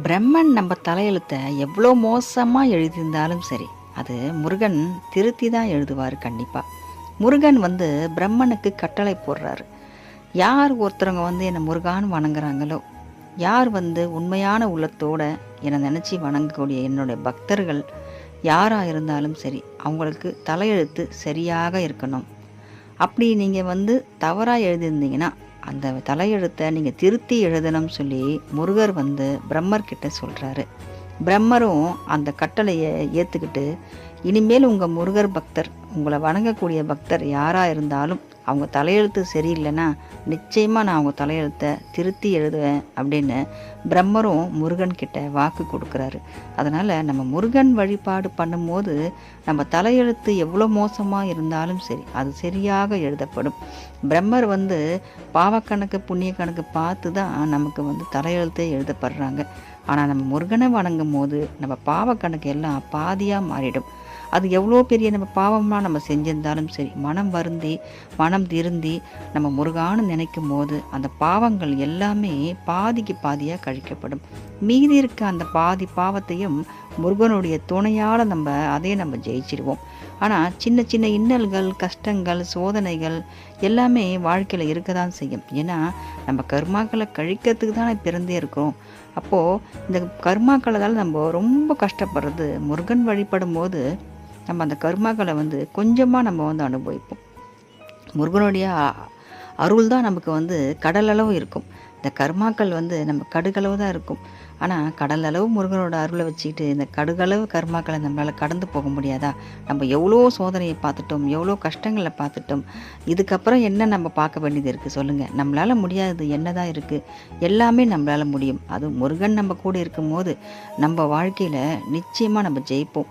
பிரம்மன் நம்ம தலையெழுத்தை எவ்வளோ மோசமாக எழுதியிருந்தாலும் சரி அது முருகன் திருத்தி தான் எழுதுவார் கண்டிப்பாக முருகன் வந்து பிரம்மனுக்கு கட்டளை போடுறாரு. யார் ஒருத்தவங்க வந்து என்னை முருகான்னு வணங்குறாங்களோ யார் வந்து உண்மையான உள்ளத்தோடு என்னை நினச்சி வணங்கக்கூடிய என்னுடைய பக்தர்கள் யாராக இருந்தாலும் சரி அவங்களுக்கு தலையெழுத்து சரியாக இருக்கணும். அப்படி நீங்கள் வந்து தவறாக எழுதியிருந்தீங்கன்னா அந்த தலையெழுத்தை நீங்கள் திருத்தி எழுதணும்னு சொல்லி முருகர் வந்து பிரம்மர்கிட்ட சொல்கிறாரு பிரம்மரும் அந்த கட்டளையை ஏற்றுக்கிட்டு இனிமேல் உங்கள் முருகர் பக்தர் உங்களை வணங்கக்கூடிய பக்தர் யாராக இருந்தாலும் அவங்க தலையெழுத்து சரியில்லைன்னா நிச்சயமாக நான் அவங்க தலையெழுத்தை திருத்தி எழுதுவேன் அப்படின்னு பிரம்மரும் முருகன் கிட்ட வாக்கு கொடுக்குறாரு. அதனால் நம்ம முருகன் வழிபாடு பண்ணும்போது நம்ம தலையெழுத்து எவ்வளோ மோசமாக இருந்தாலும் சரி அது சரியாக எழுதப்படும். பிரம்மர் வந்து பாவக்கணக்கு புண்ணிய கணக்கு பார்த்து தான் நமக்கு வந்து தலையெழுத்தே எழுதப்படுறாங்க. ஆனால் நம்ம முருகனை வணங்கும் போது நம்ம பாவக்கணக்கு எல்லாம் பாதியாக மாறிடும். அது எவ்வளோ பெரிய நம்ம பாவமாக நம்ம செஞ்சிருந்தாலும் சரி மனம் வருந்தி மனம் திருந்தி நம்ம முருகான்னு நினைக்கும் போது அந்த பாவங்கள் எல்லாமே பாதிக்கு பாதியாக கழிக்கப்படும். மீதி இருக்க அந்த பாதி பாவத்தையும் முருகனுடைய துணையால் நம்ம அதையே நம்ம ஜெயிச்சிடுவோம் ஆனால் சின்ன சின்ன இன்னல்கள் கஷ்டங்கள் சோதனைகள் எல்லாமே வாழ்க்கையில் இருக்க தான் செய்யும். ஏன்னா நம்ம கர்மாக்களை கழிக்கிறதுக்கு தானே பிறந்தே இருக்கிறோம். அப்போது இந்த கர்மாக்களால் நம்ம ரொம்ப கஷ்டப்படுறது முருகன் வழிபடும் போது நம்ம அந்த கர்மாக்களை வந்து கொஞ்சமாக நம்ம வந்து அனுபவிப்போம். முருகனுடைய அருள் தான் நமக்கு வந்து கடல் அளவு இருக்கும். இந்த கர்மாக்கள் வந்து நம்ம கடுகளவு தான் இருக்கும். ஆனால் கடலளவு முருகனோட அருளை வச்சுக்கிட்டு இந்த கடுகளவு கர்மாக்களை நம்மளால் கடந்து போக முடியாதா? நம்ம எவ்வளோ சோதனையை பார்த்துட்டோம் எவ்வளோ கஷ்டங்களை பார்த்துட்டோம். இதுக்கப்புறம் என்ன நம்ம பார்க்க வேண்டியது இருக்குது சொல்லுங்கள் நம்மளால் முடியாதது என்ன தான் இருக்குது எல்லாமே நம்மளால் முடியும். அதுவும் முருகன் நம்ம கூட இருக்கும்போது நம்ம வாழ்க்கையில் நிச்சயமாக நம்ம ஜெயிப்போம்.